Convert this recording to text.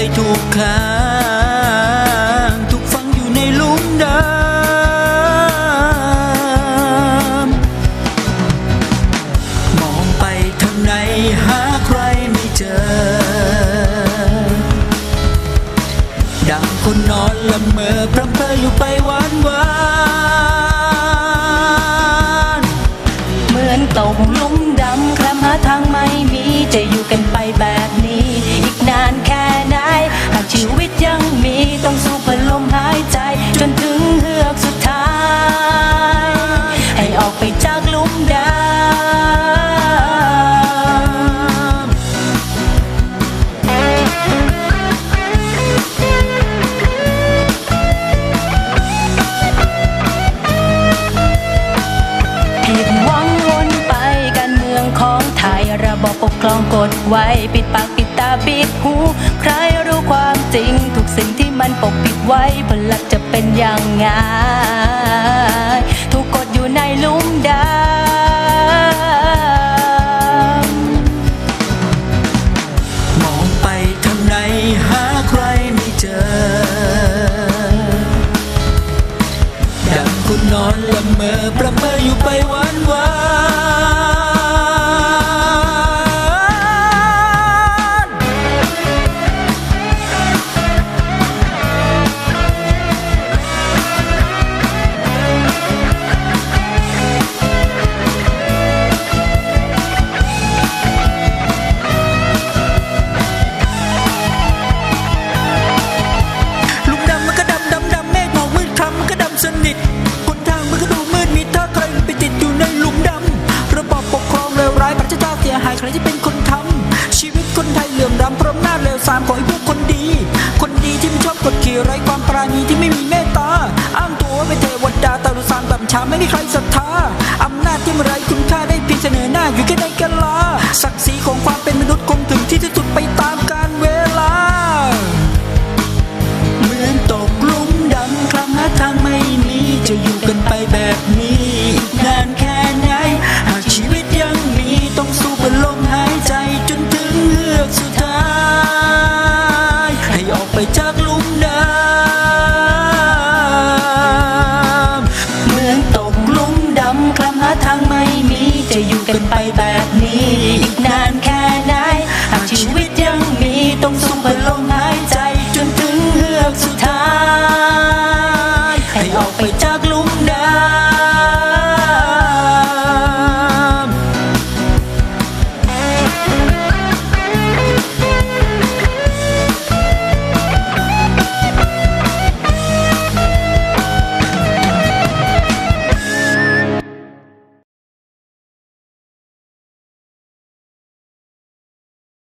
ให้ถูกข้างถูกฝังอยู่ในลุมดำมองไปทางไหนหาใครไม่เจอ ดังคนนอนละเมอพร่ำเพออยู่ไป ดไว้ปิดปากปิดตาปิดหู ใครรู้ความจริง ทุกสิ่งที่มันปกปิดไว้ผลลัพธ์จะเป็นอยังไงถูกกดอยู่ในลุ่มดำมองไปทางไหนหาใครไม่เจอ ดังคนนอนละเมอประเมออยู่ไปวันวา นิทหนทางมันก็ดูมืดมิดถ้าใครไปติดอยู่ในหลุมดำระบอบปกครองเลวร้ายพระเจ้าเสียหายใครที่เป็นคนทำชีวิตคนไทยเหลื่อมล้ำเพราะอำนาเลวทรามของไอ้พวกคนดี คนดีที่ไม่ชอบกดขี่ไร้ความปราณีที่ไม่มีเมตตาอ้างตัวว่าเป็นเทวดาแต่รุสานต่ำช้าไม่มีใครศรัทธาอำนาจที่ไม่ไร้คุณค่าได้เพียงเสนอหน้าอยู่แค่ในกะลา กันไปแบ